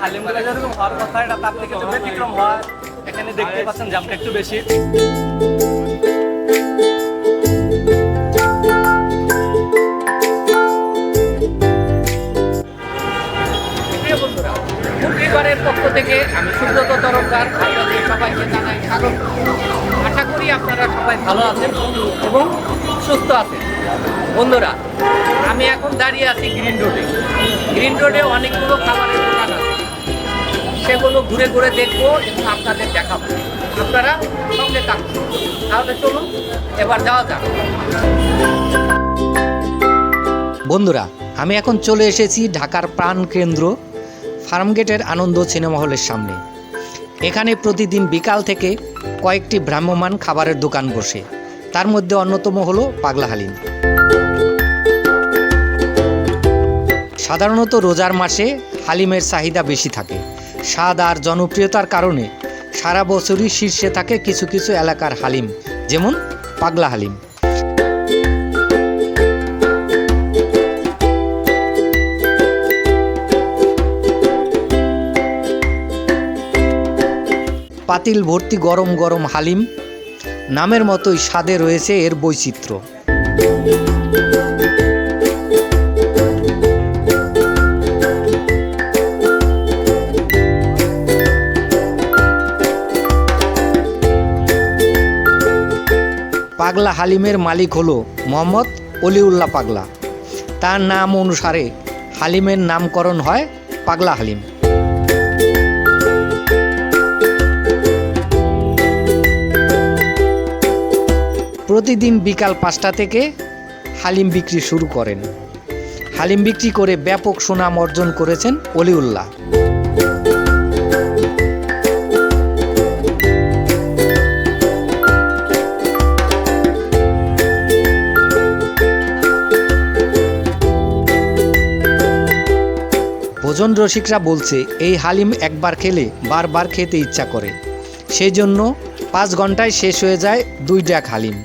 যেরকম হওয়ার কথা, এটা তার থেকে একটু ব্যতিক্রম হয়। এখানে দেখতে পাচ্ছেন জামটা একটু বেশি। পরিবারের পক্ষ থেকে আমি সুব্রত তরফদার, আপনাদের সবাইকে জানাই স্বাগত। আশা করি আপনারা সবাই ভালো আছেন এবং সুস্থ আছেন। বন্ধুরা, আমি এখন দাঁড়িয়ে আছি গ্রিন রোডে। গ্রিন রোডে অনেকগুলো খাবারের দোকান সেগুলো ঘুরে ঘুরে দেখব এবং আপনাদের দেখাবো। আপনারা সঙ্গে থাকুন। তাহলে চলুন, এবার যাওয়া যাক। বন্ধুরা, আমি এখন চলে এসেছি ঢাকার প্রাণ কেন্দ্র ফার্মগেটের আনন্দ সিনেমা হলের সামনে। এখানে প্রতিদিন বিকাল থেকে কয়েকটি ভ্রাম্যমান খাবারের দোকান বসে। তার মধ্যে অন্যতম হলো পাগলা হালিম। সাধারণত রোজার মাসে হালিমের চাহিদা বেশি থাকে। স্বাদ আর জনপ্রিয়তার কারণে সারা বছরই শীর্ষে থাকে কিছু কিছু এলাকার হালিম, যেমন পাগলা হালিম। পাতিল ভর্তি গরম গরম হালিম, নামের মতোই স্বাদে রয়েছে এর বৈচিত্র্য। পাগলা হালিমের মালিক হলো মোহাম্মদ অলিউল্লাহ পাগলা। তার নাম অনুসারে হালিমের নামকরণ হয় পাগলা হালিম। প্রতিদিন বিকাল পাঁচটা থেকে হালিম বিক্রি শুরু করেন। হালিম বিক্রি করে ব্যাপক সুনাম অর্জন করেছেন অলিউল্লাহ। ভোজন রসিকরা বলছে এই হালিম একবার খেলে বারবার খেতে ইচ্ছা করে। সেই জন্য পাঁচ ঘন্টায় শেষ হয়ে যায় দুই ড্যাক হালিম।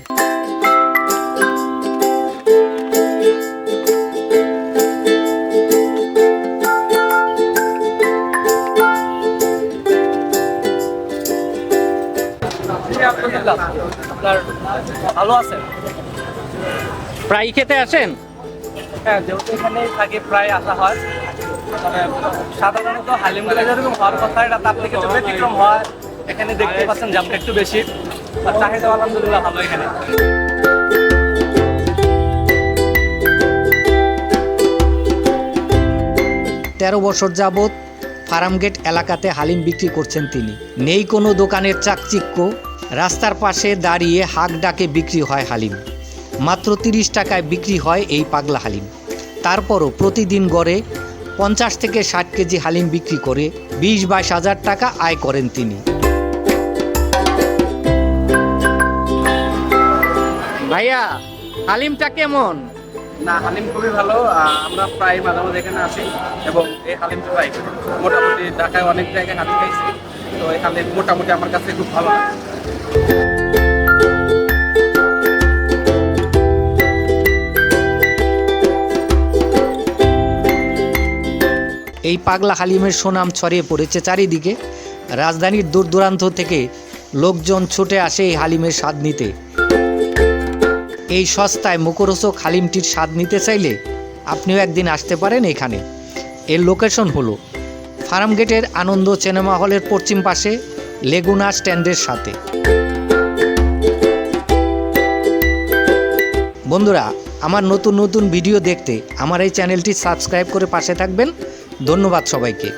আপনার ভালো আছেন? প্রায় খেতে আসেন? হ্যাঁ যেহেতু এখানে থাকি প্রায় আসা হয়। মানে যেরকম হওয়ার কথা, এটা তার থেকে ব্যতিক্রম হয়। এখানে দেখতে পাচ্ছেন জামটা একটু বেশি। আর চাহিদা আলহামদুলিল্লাহ ভালো এখানে। তেরো বছর যাবৎ ফার্মগেট এলাকাতে হালিম বিক্রি করছেন তিনি। নেই কোনো দোকানের চাকচিক্য, রাস্তার পাশে দাঁড়িয়ে হাক ডাকে বিক্রি হয় হালিম। মাত্র তিরিশ টাকায় বিক্রি হয় এই পাগলা হালিম। তারপরও প্রতিদিন গড়ে পঞ্চাশ থেকে ষাট কেজি হালিম বিক্রি করে বিশ বাইশ হাজার টাকা আয় করেন তিনি। ভাইয়া হালিমটা কেমন? না হালিম খুবই ভালো। আমরা প্রায় মাঝে মাঝে এখানে আসি এবং এই হালিমটা প্রায় মোটামুটি ঢাকায় অনেক জায়গায় হালিম খাইছি। তো এই হালিম মোটামুটি আমার কাছে খুব ভালো। লাগে এই পাগলা হালিমের সুনাম ছড়িয়ে পড়েছে চারিদিকে। রাজধানীর দূর দূরান্ত থেকে লোকজন ছুটে আসে এই হালিমের স্বাদ নিতে। এই সস্তায় মুখরোচক হালিমটির স্বাদ নিতে চাইলে আপনিও একদিন আসতে পারেন এখানে। এর লোকেশন হলো ফার্মগেটের আনন্দ সিনেমা হলের পশ্চিম পাশে লেগুনা স্ট্যান্ডের সাথে। বন্ধুরা, আমার নতুন নতুন ভিডিও দেখতে আমার এই চ্যানেলটি সাবস্ক্রাইব করে পাশে থাকবেন। ধন্যবাদ সবাইকে।